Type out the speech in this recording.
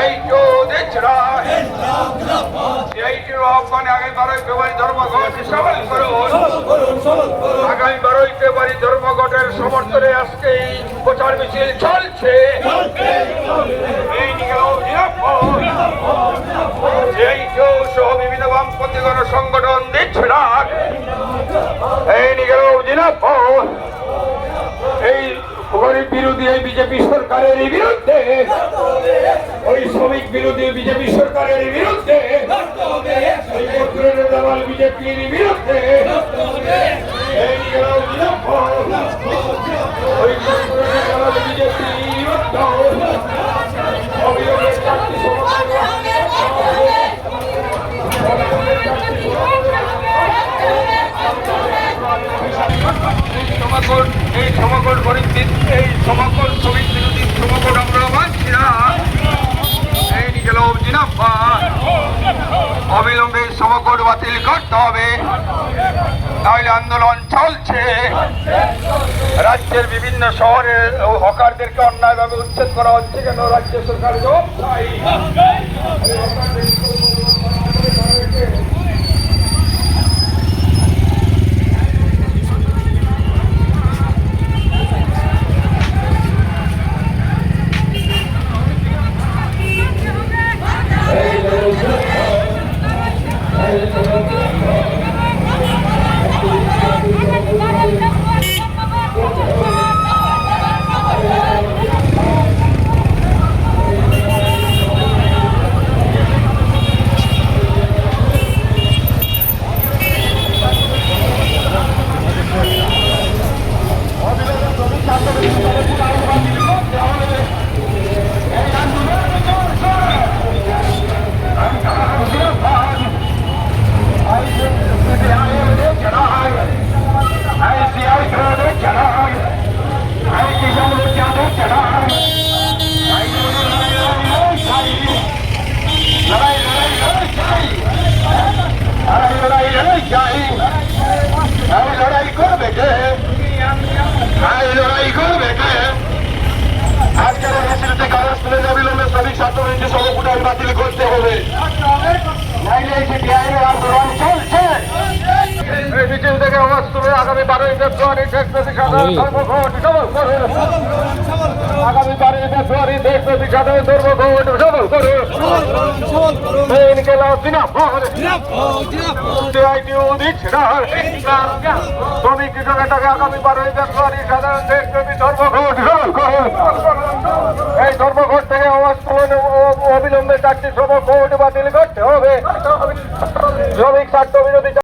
CITO দেছড়া সিআইটির আহ্বানে আগামী বারোই ফেব্রুয়ারি ধর্মঘট করুন আগামী বারোই ফেব্রুয়ারি ধর্মঘটের সমর্থনে আজকে এই প্রচার মিছিল চলছে সিআইটিও সহ বিভিন্ন বামপন্থী সংগঠন দেছড়া এই নিগম নিরাপদ এই গরিব বিরোধী এই বিজেপি সরকারের বিরুদ্ধে ওই শ্রমিক বিরোধী বিজেপি সরকারের বিরুদ্ধে পত্রের দালাল বিজেপির। ওই পত্রের দালাল বিজেপির বিরুদ্ধে। এই সমাগম গরিব এই সমাগম শ্রমিক বিরোধী সমাগম আমরা মানছি না অবিলম্বে সমকোট বাতিল করতে হবে। তাহলে আন্দোলন চলছে। রাজ্যের বিভিন্ন শহরে ও হকারদেরকে অন্যায়ভাবে উচ্ছেদ করা হচ্ছে কেন? রাজ্য সরকার বাতিল করতে হবে নাইলে এই যে বিআইনের আন্দোলন চলছে এই মিছিল থেকে আওয়াজ তুলে আগামী বারোই ফেব্রুয়ারি দেশব্যাপী সাধারণ ধর্মঘট সফল করুন আগামী বারোই ফেব্রুয়ারি দেশব্যাপী সাধারণ ধর্মঘট সফল করুন এই শ্রমিক কৃষকের আগামী বারোই সাধারণ ধর্মঘট সফল করুন এই ধর্মঘট থেকে আওয়াজ অবিলম্বে চারটি শ্রমঘট বাতিল করতে হবে। শ্রমিক স্বার্থ বিরোধী